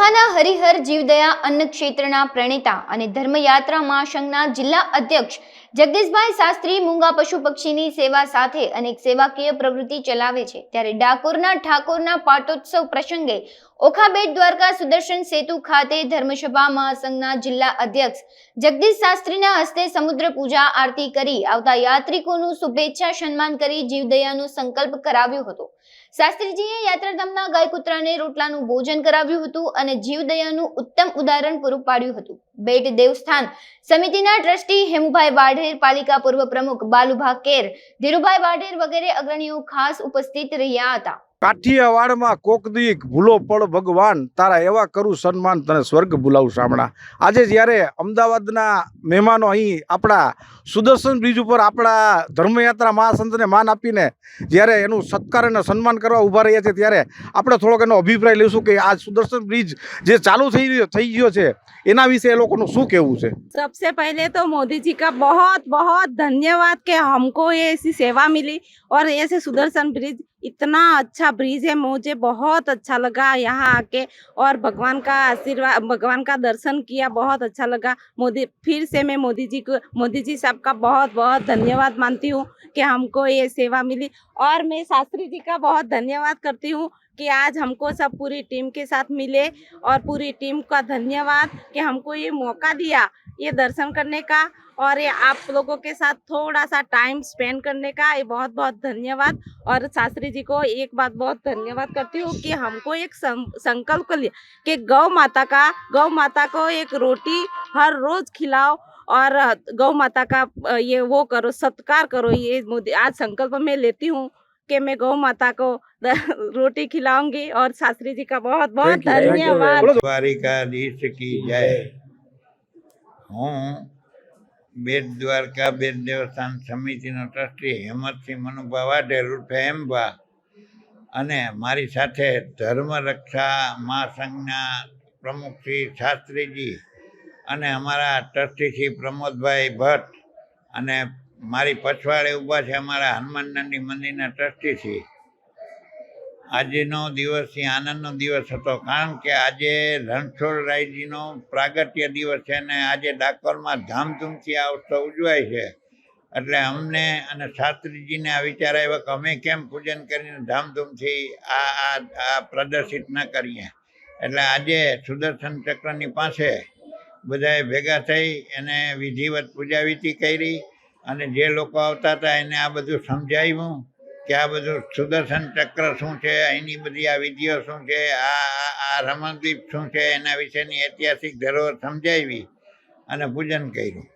લખાના હરિહર જીવદયા અન્ન ક્ષેત્રના પ્રણેતા અને ધર્મયાત્રા મહાસંઘના જિલ્લા અધ્યક્ષ જગદીશભાઈ શાસ્ત્રી મૂંગા પશુ પક્ષીની સેવા સાથે અનેક સેવાકીય પ્રવૃત્તિ ચલાવે છે. ત્યારે ડાકોરના ઠાકોરના પાટોત્સવ પ્રસંગે ઓખાબેટ દ્વારકા સુદર્શન સેતુ ખાતે ધર્મસભા મહાસંઘના જિલ્લા અધ્યક્ષ જગદીશ શાસ્ત્રીના હસ્તે સમુદ્ર પૂજા આરતી કરી આવતા યાત્રિકોનું શુભેચ્છા સન્માન કરી જીવદયાનો સંકલ્પ કરાવ્યો હતો. શાસ્ત્રીજીએ યાત્રાધામના ગાય કૂતરાને રોટલાનું ભોજન કરાવ્યું હતું અને જીવદયાનું ઉત્તમ ઉદાહરણ પૂરું પાડ્યું હતું. બેટ દેવસ્થાન સમિતિના ટ્રસ્ટી હેમુભાઈ વાઢેર, પાલિકા પૂર્વ પ્રમુખ બાલુભા કેર ધીરુભાઈ વાઢેર વગેરે અગ્રણીઓ ખાસ ઉપસ્થિત રહ્યા હતા. કાઠિયાવાડમાં કોક કોકદીક ભૂલો પડ ભગવાન, તારા એવા કરું સન્માન તને સ્વર્ગ ભૂલાવું સામણા આજે જ્યારે અમદાવાદના મહેમાનો અહીં આપણા સુદર્શન બ્રિજ ઉપર આપણા ધર્મયાત્રા મહાસંતને માન આપીને જ્યારે એનું સત્કાર અને સન્માન કરવા ઊભા રહ્યા છે, ત્યારે આપણે થોડોક એનો અભિપ્રાય લઈશું કે આ સુદર્શન બ્રિજ જે ચાલુ થઈ રહ્યો, થઈ ગયો છે, એના વિશે એ લોકોનું શું કહેવું છે? સબસે પહેલે તો મોદીજી કા બહોત બહોત ધન્યવાદ કે હમકો એસી સેવા મિલી, ઓર એસે સુદર્શન બ્રિજ इतना अच्छा ब्रिज है, मुझे बहुत अच्छा लगा यहाँ आके और भगवान का आशीर्वाद, भगवान का दर्शन किया, बहुत अच्छा लगा। मोदी, फिर से मैं मोदी जी को, मोदी जी साहब का बहुत बहुत धन्यवाद मानती हूँ कि हमको ये सेवा मिली और मैं शास्त्री जी का बहुत धन्यवाद करती हूँ कि आज हमको सब पूरी टीम के साथ मिले और पूरी टीम का धन्यवाद कि हमको ये मौका दिया। ये दर्शन करने का और ये आप लोगों के साथ थोड़ा सा टाइम स्पेंड करने का ये बहुत बहुत धन्यवाद। और शास्त्री जी को एक बात बहुत धन्यवाद करती हूँ कि हमको एक संकल्प कर लिया कि गौ माता का गौ माता को एक रोटी हर रोज खिलाओ और गौ माता का ये वो करो सत्कार करो ये आज संकल्प में लेती हूँ कि मैं गौ माता को रोटी खिलाऊँगी और शास्त्री जी का बहुत बहुत धन्यवाद। હું બેટ દ્વારકા બેટ દેવસ્થાન સમિતિનો ટ્રસ્ટી હેમતસિંહ મનુભા વાઢેર ઉર્ફે હેમભા. અને મારી સાથે ધર્મ રક્ષા મહાસંઘના પ્રમુખ શ્રી શાસ્ત્રીજી અને અમારા ટ્રસ્ટી શ્રી પ્રમોદભાઈ ભટ્ટ અને મારી પછવાડે ઊભા છે અમારા હનુમાનંદી મંદિરના ટ્રસ્ટી શ્રી આજનો દિવસ એ આનંદનો દિવસ હતો કારણ કે આજે રણછોડરાયજીનો પ્રાગટ્ય દિવસ છે અને આજે ડાકોરમાં ધામધૂમથી આ ઉત્સવ ઉજવાય છે. એટલે અમને અને શાસ્ત્રીજીને આ વિચાર આવ્યો કે અમે કેમ પૂજન કરીને ધામધૂમથી આ આ આ પ્રદર્શિત ન કરીએ. એટલે આજે સુદર્શન ચક્રની પાસે બધાએ ભેગા થઈ અને વિધિવત પૂજાવિધિ કરી અને જે લોકો આવતા હતા એને આ બધું સમજાવ્યું. કે આ બધું સુદર્શન ચક્ર શું છે? અહીંની બધી આ વિધિઓ શું છે? આ, આ- રમણદીપ શું છે? એના વિશેની ઐતિહાસિક ધરોહર સમજાવી અને પૂજન કર્યું.